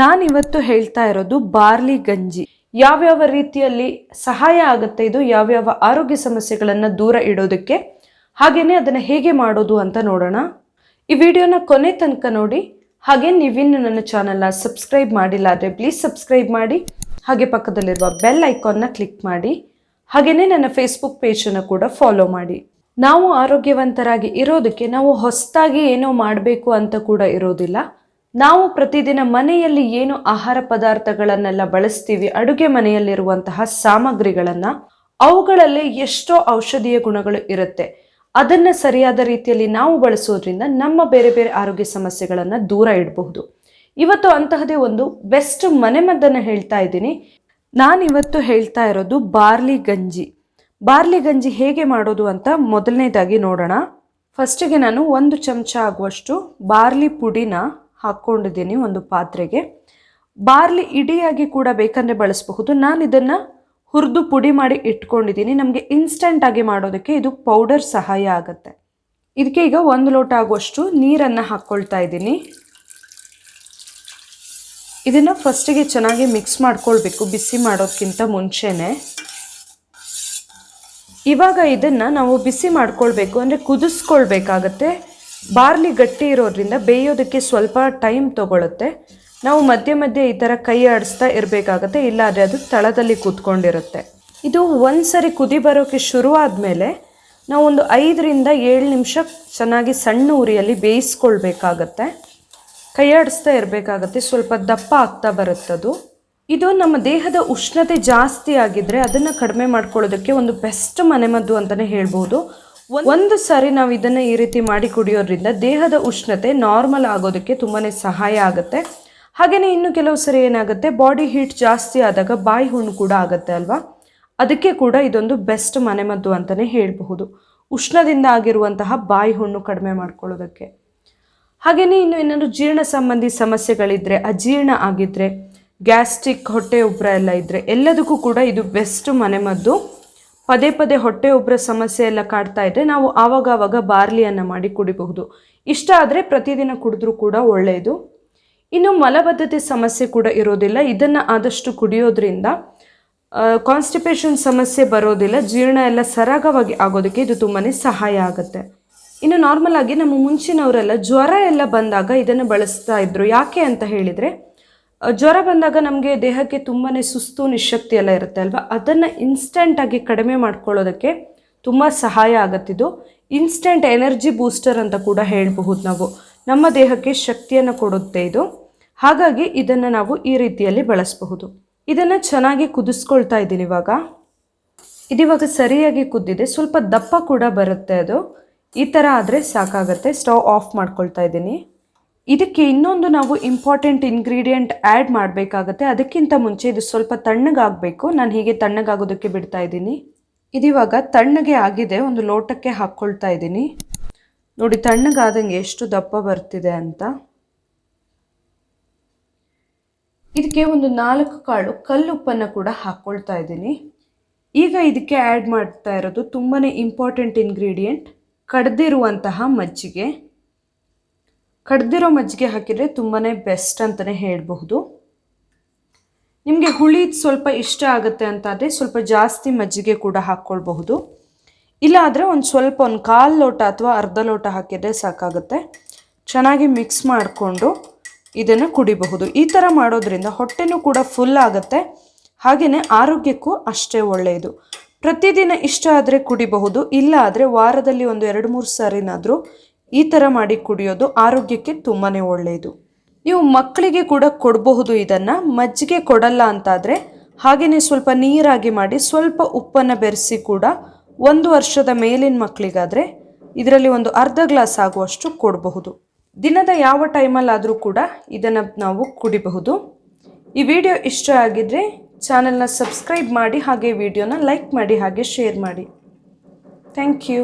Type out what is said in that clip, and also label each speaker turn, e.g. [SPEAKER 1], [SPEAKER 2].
[SPEAKER 1] ನಾನಿವತ್ತು ಹೇಳ್ತಾ ಇರೋದು ಬಾರ್ಲಿ ಗಂಜಿ. ಯಾವ್ಯಾವ ರೀತಿಯಲ್ಲಿ ಸಹಾಯ ಆಗುತ್ತೆ ಇದು, ಯಾವ್ಯಾವ ಆರೋಗ್ಯ ಸಮಸ್ಯೆಗಳನ್ನು ದೂರ ಇಡೋದಕ್ಕೆ, ಹಾಗೇನೆ ಅದನ್ನು ಹೇಗೆ ಮಾಡೋದು ಅಂತ ನೋಡೋಣ. ಈ ವಿಡಿಯೋನ ಕೊನೆ ತನಕ ನೋಡಿ, ಹಾಗೆ ನೀವಿನ್ನು ನನ್ನ ಚಾನಲ್ನ ಸಬ್ಸ್ಕ್ರೈಬ್ ಮಾಡಿಲ್ಲ ಆದರೆ ಪ್ಲೀಸ್ ಸಬ್ಸ್ಕ್ರೈಬ್ ಮಾಡಿ, ಹಾಗೆ ಪಕ್ಕದಲ್ಲಿರುವ ಬೆಲ್ ಐಕಾನ್ನ ಕ್ಲಿಕ್ ಮಾಡಿ ಹಾಗೆಯೇ ನನ್ನ ಫೇಸ್ಬುಕ್ ಪೇಜನ್ನು ಕೂಡ ಫಾಲೋ ಮಾಡಿ. ನಾವು ಆರೋಗ್ಯವಂತರಾಗಿ ಇರೋದಕ್ಕೆ ನಾವು ಹೊಸದಾಗಿ ಏನೋ ಮಾಡಬೇಕು ಅಂತ ಕೂಡ ಇರೋದಿಲ್ಲ. ನಾವು ಪ್ರತಿದಿನ ಮನೆಯಲ್ಲಿ ಏನು ಆಹಾರ ಪದಾರ್ಥಗಳನ್ನೆಲ್ಲ ಬಳಸ್ತೀವಿ, ಅಡುಗೆ ಮನೆಯಲ್ಲಿರುವಂತಹ ಸಾಮಗ್ರಿಗಳನ್ನು, ಅವುಗಳಲ್ಲಿ ಎಷ್ಟೋ ಔಷಧೀಯ ಗುಣಗಳು ಇರುತ್ತೆ. ಅದನ್ನು ಸರಿಯಾದ ರೀತಿಯಲ್ಲಿ ನಾವು ಬಳಸೋದ್ರಿಂದ ನಮ್ಮ ಬೇರೆ ಬೇರೆ ಆರೋಗ್ಯ ಸಮಸ್ಯೆಗಳನ್ನು ದೂರ ಇಡಬಹುದು. ಇವತ್ತು ಅಂತಹದೇ ಒಂದು ಬೆಸ್ಟ್ ಮನೆಮದ್ದನ್ನು ಹೇಳ್ತಾ ಇದ್ದೀನಿ. ನಾನಿವತ್ತು ಹೇಳ್ತಾ ಇರೋದು ಬಾರ್ಲಿ ಗಂಜಿ. ಬಾರ್ಲಿ ಗಂಜಿ ಹೇಗೆ ಮಾಡೋದು ಅಂತ ಮೊದಲನೇದಾಗಿ ನೋಡೋಣ. ಫಸ್ಟಿಗೆ ನಾನು ಒಂದು ಚಮಚ ಆಗುವಷ್ಟು ಬಾರ್ಲಿ ಪುಡಿನ ಹಾಕ್ಕೊಂಡಿದ್ದೀನಿ ಒಂದು ಪಾತ್ರೆಗೆ. ಬಾರ್ಲಿ ಇಡಿಯಾಗಿ ಕೂಡ ಬೇಕಂದರೆ ಬಳಸಬಹುದು. ನಾನು ಇದನ್ನು ಹುರಿದು ಪುಡಿ ಮಾಡಿ ಇಟ್ಕೊಂಡಿದ್ದೀನಿ. ನಮಗೆ ಇನ್ಸ್ಟೆಂಟಾಗಿ ಮಾಡೋದಕ್ಕೆ ಇದು ಪೌಡರ್ ಸಹಾಯ ಆಗುತ್ತೆ. ಇದಕ್ಕೆ ಈಗ ಒಂದು ಲೋಟ ಆಗುವಷ್ಟು ನೀರನ್ನು ಹಾಕ್ಕೊಳ್ತಾ ಇದ್ದೀನಿ. ಇದನ್ನು ಫಸ್ಟಿಗೆ ಚೆನ್ನಾಗಿ ಮಿಕ್ಸ್ ಮಾಡ್ಕೊಳ್ಬೇಕು ಬಿಸಿ ಮಾಡೋದಕ್ಕಿಂತ ಮುಂಚೆನೇ. ಇವಾಗ ಇದನ್ನು ನಾವು ಬಿಸಿ ಮಾಡ್ಕೊಳ್ಬೇಕು ಅಂದರೆ ಕುದಿಸ್ಕೊಳ್ಬೇಕಾಗತ್ತೆ. ಬಾರ್ಲಿ ಗಟ್ಟಿ ಇರೋದ್ರಿಂದ ಬೇಯೋದಕ್ಕೆ ಸ್ವಲ್ಪ ಟೈಮ್ ತೊಗೊಳುತ್ತೆ. ನಾವು ಮಧ್ಯೆ ಮಧ್ಯೆ ಈ ಥರ ಕೈ ಆಡಿಸ್ತಾ ಇರಬೇಕಾಗತ್ತೆ ಇಲ್ಲಾದರೆ ಅದು ತಳದಲ್ಲಿ ಕೂತ್ಕೊಂಡಿರುತ್ತೆ. ಇದು ಒಂದು ಸರಿ ಕುದಿ ಬರೋಕ್ಕೆ ಶುರು ಆದಮೇಲೆ ನಾವು ಒಂದು ಐದರಿಂದ ಏಳು ನಿಮಿಷ ಚೆನ್ನಾಗಿ ಸಣ್ಣ ಉರಿಯಲ್ಲಿ ಬೇಯಿಸ್ಕೊಳ್ಬೇಕಾಗತ್ತೆ. ಆಡಿಸ್ತಾ ಇರಬೇಕಾಗತ್ತೆ, ಸ್ವಲ್ಪ ದಪ್ಪ ಆಗ್ತಾ ಬರುತ್ತದು. ಇದು ನಮ್ಮ ದೇಹದ ಉಷ್ಣತೆ ಜಾಸ್ತಿ ಆಗಿದ್ದರೆ ಅದನ್ನು ಕಡಿಮೆ ಮಾಡ್ಕೊಳ್ಳೋದಕ್ಕೆ ಒಂದು ಬೆಸ್ಟ್ ಮನೆಮದ್ದು ಅಂತಲೇ ಹೇಳ್ಬೋದು. ಒಂದು ಸಾರಿ ನಾವು ಇದನ್ನು ಈ ರೀತಿ ಮಾಡಿ ಕುಡಿಯೋದ್ರಿಂದ ದೇಹದ ಉಷ್ಣತೆ ನಾರ್ಮಲ್ ಆಗೋದಕ್ಕೆ ತುಂಬಾ ಸಹಾಯ ಆಗುತ್ತೆ. ಹಾಗೆಯೇ ಇನ್ನು ಕೆಲವು ಸರಿ ಏನಾಗುತ್ತೆ ಬಾಡಿ ಹೀಟ್ ಜಾಸ್ತಿ ಆದಾಗ ಬಾಯಿ ಹುಣ್ಣು ಕೂಡ ಆಗುತ್ತೆ ಅಲ್ವಾ? ಅದಕ್ಕೆ ಕೂಡ ಇದೊಂದು ಬೆಸ್ಟ್ ಮನೆಮದ್ದು ಅಂತಲೇ ಹೇಳಬಹುದು. ಉಷ್ಣದಿಂದ ಆಗಿರುವಂತಹ ಬಾಯಿ ಹುಣ್ಣು ಕಡಿಮೆ ಮಾಡ್ಕೊಳ್ಳೋದಕ್ಕೆ. ಹಾಗೆಯೇ ಇನ್ನು ಏನಾದರೂ ಜೀರ್ಣ ಸಂಬಂಧಿ ಸಮಸ್ಯೆಗಳಿದ್ದರೆ ಅಜೀರ್ಣ ಆಗಿದ್ದರೆ ಗ್ಯಾಸ್ಟ್ರಿಕ್ ಹೊಟ್ಟೆ ಉಬ್ಬರ ಎಲ್ಲ ಇದ್ದರೆ ಎಲ್ಲದಕ್ಕೂ ಕೂಡ ಇದು ಬೆಸ್ಟ್ ಮನೆಮದ್ದು. ಪದೇ ಪದೇ ಹೊಟ್ಟೆ ಉಬ್ಬರ ಸಮಸ್ಯೆ ಎಲ್ಲ ಕಾಡ್ತಾ ಇದ್ರೆ ನಾವು ಆವಾಗ ಆವಾಗ ಬಾರ್ಲಿಯನ್ನು ಮಾಡಿ ಕುಡಿಬಹುದು. ಇಷ್ಟ ಆದರೆ ಪ್ರತಿದಿನ ಕುಡಿದ್ರೂ ಕೂಡ ಒಳ್ಳೆಯದು ಇನ್ನು ಮಲಬದ್ಧತೆ ಸಮಸ್ಯೆ ಕೂಡ ಇರೋದಿಲ್ಲ. ಇದನ್ನು ಆದಷ್ಟು ಕುಡಿಯೋದ್ರಿಂದ ಕಾನ್ಸ್ಟಿಪೇಷನ್ ಸಮಸ್ಯೆ ಬರೋದಿಲ್ಲ. ಜೀರ್ಣ ಎಲ್ಲ ಸರಾಗವಾಗಿ ಆಗೋದಕ್ಕೆ ಇದು ತುಂಬಾ ಸಹಾಯ ಆಗುತ್ತೆ. ಇನ್ನು ನಾರ್ಮಲ್ ಆಗಿ ನಮ್ಮ ಮುಂಚಿನವರೆಲ್ಲ ಜ್ವರ ಎಲ್ಲ ಬಂದಾಗ ಇದನ್ನು ಬಳಸ್ತಾ ಇದ್ರು. ಯಾಕೆ ಅಂತ ಹೇಳಿದರೆ ಜ್ವರ ಬಂದಾಗ ನಮಗೆ ದೇಹಕ್ಕೆ ತುಂಬಾ ಸುಸ್ತು ನಿಶಕ್ತಿ ಎಲ್ಲ ಇರುತ್ತೆ ಅಲ್ವಾ? ಅದನ್ನು ಇನ್ಸ್ಟೆಂಟಾಗಿ ಕಡಿಮೆ ಮಾಡ್ಕೊಳ್ಳೋದಕ್ಕೆ ತುಂಬ ಸಹಾಯ ಆಗುತ್ತಿದ್ದು ಇನ್ಸ್ಟೆಂಟ್ ಎನರ್ಜಿ ಬೂಸ್ಟರ್ ಅಂತ ಕೂಡ ಹೇಳಬಹುದು ನಾವು. ನಮ್ಮ ದೇಹಕ್ಕೆ ಶಕ್ತಿಯನ್ನು ಕೊಡುತ್ತೆ ಇದು. ಹಾಗಾಗಿ ಇದನ್ನು ನಾವು ಈ ರೀತಿಯಲ್ಲಿ ಬಳಸಬಹುದು. ಇದನ್ನು ಚೆನ್ನಾಗಿ ಕುದಿಸ್ಕೊಳ್ತಾ ಇದ್ದೀನಿ ಇವಾಗ. ಇದಿವಾಗ ಸರಿಯಾಗಿ ಕುದ್ದಿದೆ. ಸ್ವಲ್ಪ ದಪ್ಪ ಕೂಡ ಬರುತ್ತೆ ಅದು. ಈ ಥರ ಆದರೆ ಸಾಕಾಗತ್ತೆ. ಸ್ಟವ್ ಆಫ್ ಮಾಡ್ಕೊಳ್ತಾ ಇದ್ದೀನಿ. ಇದಕ್ಕೆ ಇನ್ನೊಂದು ನಾವು ಇಂಪಾರ್ಟೆಂಟ್ ಇಂಗ್ರೀಡಿಯೆಂಟ್ ಆ್ಯಡ್ ಮಾಡಬೇಕಾಗತ್ತೆ. ಅದಕ್ಕಿಂತ ಮುಂಚೆ ಇದು ಸ್ವಲ್ಪ ತಣ್ಣಗಾಗಬೇಕು. ನಾನು ಹೀಗೆ ತಣ್ಣಗಾಗೋದಕ್ಕೆ ಬಿಡ್ತಾ ಇದ್ದೀನಿ. ಇದಿವಾಗ ತಣ್ಣಗೆ ಆಗಿದೆ. ಒಂದು ಲೋಟಕ್ಕೆ ಹಾಕ್ಕೊಳ್ತಾ ಇದ್ದೀನಿ. ನೋಡಿ, ತಣ್ಣಗಾದಂಗೆ ಎಷ್ಟು ದಪ್ಪ ಬರ್ತಿದೆ ಅಂತ. ಇದಕ್ಕೆ ಒಂದು ನಾಲ್ಕು ಕಾಳು ಕಲ್ಲುಪ್ಪನ್ನು ಕೂಡ ಹಾಕ್ಕೊಳ್ತಾ ಇದ್ದೀನಿ. ಈಗ ಇದಕ್ಕೆ ಆ್ಯಡ್ ಮಾಡ್ತಾ ಇರೋದು ತುಂಬಾ ಇಂಪಾರ್ಟೆಂಟ್ ಇಂಗ್ರೀಡಿಯೆಂಟ್ ಕಡ್ದಿರುವಂತಹ ಮಜ್ಜಿಗೆ. ಕಡ್ದಿರೋ ಮಜ್ಜಿಗೆ ಹಾಕಿದರೆ ತುಂಬಾ ಬೆಸ್ಟ್ ಅಂತಲೇ ಹೇಳಬಹುದು. ನಿಮಗೆ ಹುಳಿ ಸ್ವಲ್ಪ ಇಷ್ಟ ಆಗುತ್ತೆ ಅಂತಾದರೆ ಸ್ವಲ್ಪ ಜಾಸ್ತಿ ಮಜ್ಜಿಗೆ ಕೂಡ ಹಾಕ್ಕೊಳ್ಬಹುದು ಇಲ್ಲ ಆದರೆ ಒಂದು ಸ್ವಲ್ಪ ಒಂದು ಕಾಲು ಲೋಟ ಅಥವಾ ಅರ್ಧ ಲೋಟ ಹಾಕಿದರೆ ಸಾಕಾಗುತ್ತೆ. ಚೆನ್ನಾಗಿ ಮಿಕ್ಸ್ ಮಾಡಿಕೊಂಡು ಇದನ್ನು ಕುಡಿಬಹುದು. ಈ ಥರ ಮಾಡೋದ್ರಿಂದ ಹೊಟ್ಟೆನೂ ಕೂಡ ಫುಲ್ ಆಗುತ್ತೆ. ಹಾಗೆಯೇ ಆರೋಗ್ಯಕ್ಕೂ ಅಷ್ಟೇ ಒಳ್ಳೆಯದು ಪ್ರತಿದಿನ ಇಷ್ಟ ಆದರೆ ಕುಡಿಬಹುದು. ಇಲ್ಲ ಆದರೆ ವಾರದಲ್ಲಿ ಒಂದು ಎರಡು ಮೂರು ಸಾರಿನಾದರೂ ಈ ಥರ ಮಾಡಿ ಕುಡಿಯೋದು ಆರೋಗ್ಯಕ್ಕೆ ತುಂಬಾ ಒಳ್ಳೆಯದು ನೀವು ಮಕ್ಕಳಿಗೆ ಕೂಡ ಕೊಡಬಹುದು ಇದನ್ನು. ಮಜ್ಜಿಗೆ ಕೊಡಲ್ಲ ಅಂತಾದರೆ ಹಾಗೆಯೇ ಸ್ವಲ್ಪ ನೀರಾಗಿ ಮಾಡಿ ಸ್ವಲ್ಪ ಉಪ್ಪನ್ನು ಬೆರೆಸಿ ಕೂಡ ಒಂದು ವರ್ಷದ ಮೇಲಿನ ಮಕ್ಕಳಿಗಾದರೆ ಇದರಲ್ಲಿ ಒಂದು ಅರ್ಧ ಗ್ಲಾಸ್ ಆಗುವಷ್ಟು ಕೊಡಬಹುದು. ದಿನದ ಯಾವ ಟೈಮಲ್ಲಾದರೂ ಕೂಡ ಇದನ್ನು ನಾವು ಕುಡಿಬಹುದು. ಈ ವಿಡಿಯೋ ಇಷ್ಟ ಆಗಿದ್ರೆ ಚಾನಲ್ನ ಸಬ್ಸ್ಕ್ರೈಬ್ ಮಾಡಿ ಹಾಗೆ ವಿಡಿಯೋನ ಲೈಕ್ ಮಾಡಿ ಹಾಗೆ ಶೇರ್ ಮಾಡಿ. Thank you.